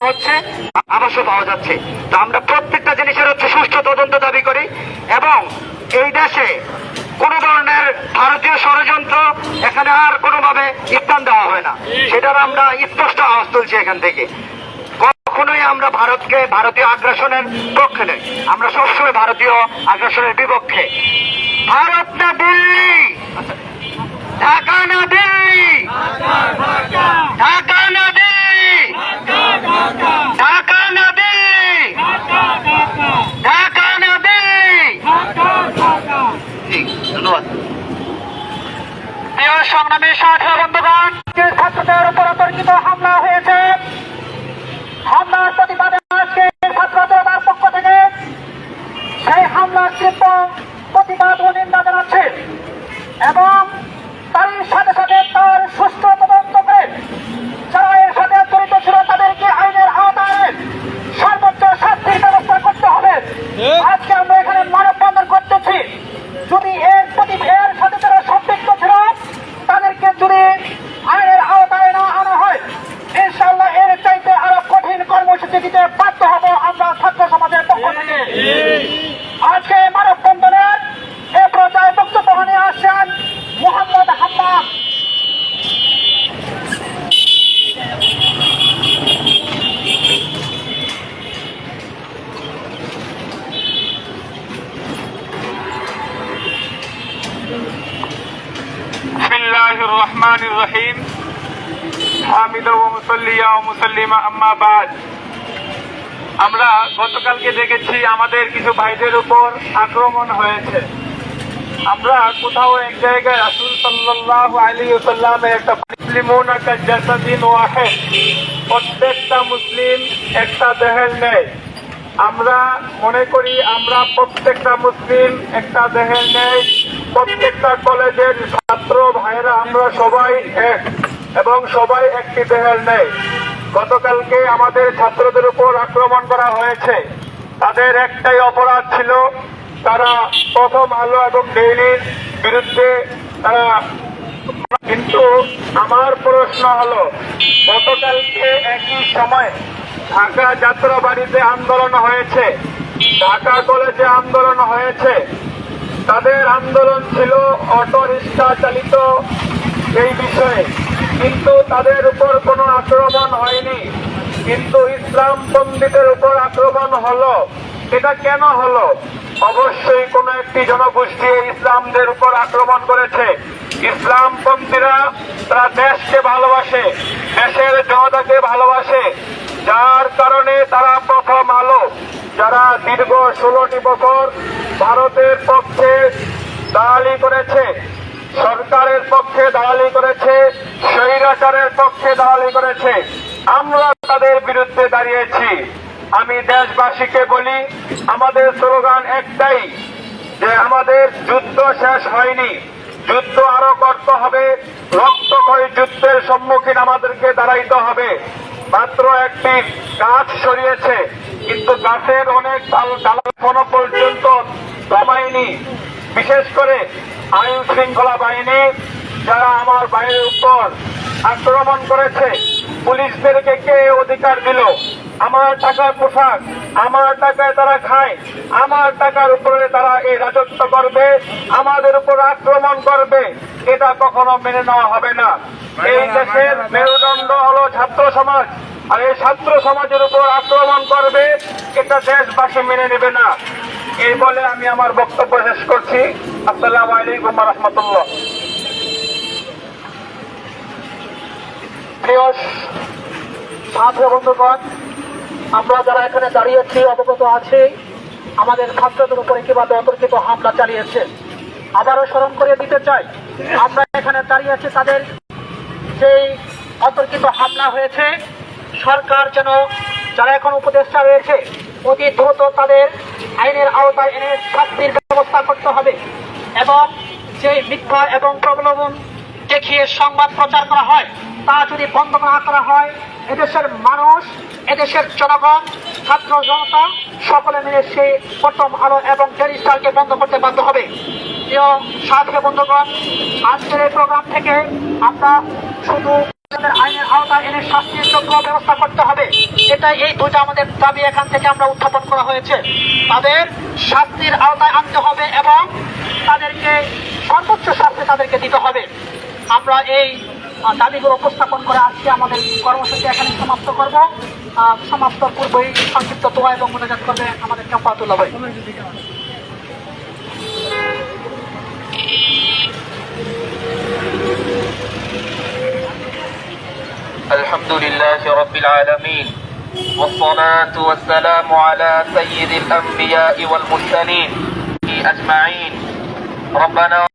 হচ্ছে আবাসও পাওয়া যাচ্ছে। তো আমরা প্রত্যেকটা জিনিসের হচ্ছে সুষ্ঠু তদন্ত দাবি করি এবং এই দেশে কোন ধরনের ভারতীয় ষড়যন্ত্র এখানে আর কোনোভাবে স্থান দেওয়া হয় না। সেটার আমরা স্পষ্ট আওয়াজ তুলছি এখান থেকে। কখনোই আমরা ভারতকে ভারতীয় আগ্রাসনের পক্ষে নেই। আমরা সবসময় ভারতীয় আগ্রাসনের বিপক্ষে ভারত না দিল্লি ঢাকা না দিল্লি ঢাকা না দিল্লি ঢাকা না দিল্লি ঢাকা না দিল্লি জি, ধন্যবাদ প্রিয় সংগ্রামী সাথী বন্ধুগণ যে ছাত্রদের উপর অতর্কিত হামলা হয়েছে। হামলার প্রতিবাদে আজকে ছাত্রদের পক্ষ থেকে সেই হামলার তীব্র প্রতিবাদ ও নিন্দা জানাচ্ছে। এবং তারই সাথে সাথে তার সুষ্ঠু তদন্ত করে যারা এর সাথে জড়িত ছিল তাদেরকে আইনের আওতায় এনে সর্বোচ্চ শাস্তির ব্যবস্থা করতে হবে আজকে আমরা এখানে মানববন্ধন করতেছি যদি এর প্রতি এর সাথে যারা সম্পৃক্ত ছিল তাদেরকে যদি আইনের আওতায় না আনা হয় ইনশাল্লাহ এর চাইতে আরও কঠিন কর্মসূচি দিতে বাধ্য হব আমরা ছাত্র সমাজের পক্ষ থেকে আজকে মানববন্ধনের এ পর্যায়ে বক্তব্য নিয়ে আসছেন মোহাম্মদ হাম্মাদ بسم الله الرحمن الرحيم حامدا ومصليا ومسلما اما بعد আমরা গতকালকে দেখেছি আমাদের কিছু ভাইদের উপর আক্রমণ হয়েছে। আমরা কোথাও এক জায়গায় রাসূল সাল্লাল্লাহু আলাইহি ওয়াসাল্লামের একটা মুসলিমুন, একটা জাসাদিন ওয়াহিদ প্রত্যেকটা মুসলিম একটা দেহের নেয় আমরা মনে করি আমরা প্রত্যেকটা মুসলিম একটা দেহের নেই। প্রত্যেকটা কলেজের ছাত্র ভাইরা আমরা সবাই এক এবং সবাই একটি দেহের নেই। গতকালকে আমাদের ছাত্রদের উপর আক্রমণ করা হয়েছে। তাদের একটাই অপরাধ ছিল, তারা প্রথম আলো এবং ডেইলির বিরুদ্ধে তারা কিন্তু আমার প্রশ্ন হলো, গতকালকে একই সময় ঢাকা যাত্রাবাড়িতে আন্দোলন হয়েছে, ঢাকা কলেজে আন্দোলন হয়েছে। তাদের আন্দোলন ছিল অটো রিক্সা চালিত এই বিষয়ে। কিন্তু তাদের উপর কোনো আক্রমণ হয়নি। কিন্তু ইসলাম পণ্ডিতের উপর আক্রমণ হলো। এটা কেন হলো? অবশ্যই কোন একটি জনগোষ্ঠী ইসলামদের উপর আক্রমণ করেছে। ইসলাম পন্থীরা তারা দেশকে ভালোবাসে, দেশের জনতাকে ভালোবাসে। যার কারণে তারা প্রথম আলো, যারা দীর্ঘ ষোলোটি বছর ভারতের পক্ষে দালালি করেছে। সরকারের পক্ষে দালালি করেছে, স্বৈরাচারের পক্ষে দালালি করেছে। আমরা তাদের বিরুদ্ধে দাঁড়িয়েছি। আমি দেশবাসীকে বলি, আমাদের স্লোগান একটাই, যে আমাদের যুদ্ধ শেষ হয়নি। যুদ্ধ আরও করতে হবে। রক্তক্ষয়ী যুদ্ধের সম্মুখীন আমাদেরকে দাঁড়াইতে হবে। মাত্র একটি গাছ সরিয়েছে, কিন্তু গাছের অনেক ডাল এখনও পর্যন্ত দমায়নি বিশেষ করে আইন শৃঙ্খলা বাহিনী যারা আমার বাইরের উপর আক্রমণ করেছে, পুলিশদেরকে কে অধিকার দিল? আমার টাকার পোশাক, আমার টাকায় তারা খায়, আমার টাকার উপরে তারা এই রাজত্ব করবে, আমাদের উপর আক্রমণ করবে, এটা কখনো মেনে নেওয়া হবে না। এই দেশের মেরুদণ্ড হলো ছাত্র সমাজ, আর এই ছাত্র সমাজের উপর আক্রমণ করবে, এটা দেশবাসী মেনে নেবে না। এই বলে আমি আমার বক্তব্য শেষ করছি। আসসালামু আলাইকুম রহমতুল্লাহ। প্রিয় ছাত্র বন্ধুগণ, আমরা যারা এখানে দাঁড়িয়েছি অবগত আছি, আমাদের ছাত্রদের উপরে কীভাবে অতর্কিত হামলা চালিয়েছে, আবারও স্মরণ করে দিতে চাই, আমরা এখানে দাঁড়িয়ে আছি, তাদের যেই অতর্কিত হামলা হয়েছে, সরকার যেন, যারা এখন উপদেষ্টা রয়েছে, অতি দ্রুত তাদের আইনের আওতায় এনে শাস্তির ব্যবস্থা করতে হবে। এবং যে মিথ্যা এবং প্রবলম্বন দেখিয়ে সংবাদ প্রচার করা হয়, তা যদি বন্ধ না করা হয়, এদেশের মানুষ, এদেশের জনগণ, ছাত্র জনতা, সকলে মিলে সেই প্রথম আলো এবং ডেলি বন্ধ করতে বাধ্য হবে। প্রিয় সাথী বন্ধুগণ, আজকের এই প্রোগ্রাম থেকে আমরা শুধু আইনের আওতায় এনে শাস্তির যোগ্য ব্যবস্থা করতে হবে। এটা এই দুইটা আমাদের দাবি এখান থেকে আমরা উত্থাপন করা হয়েছে তাদের শাস্তির আওতায় আনতে হবে এবং তাদেরকে সর্বোচ্চ শাস্তি তাদেরকে দিতে হবে আমরা এই আহ, দাবিগুলো উপস্থাপন করে আজকে আমাদের কর্মসূচি এখানে সমাপ্ত করব আহ, সমাপ্ত পূর্বেই সংক্ষিপ্ত দোয়া এবং মোনাজাত করবে আমাদের ক্যাম্পাতুল্লাহ ভাই الحمد لله رب العالمين والصلاة والسلام على سيد الأنبياء والمرسلين أجمعين. ربنا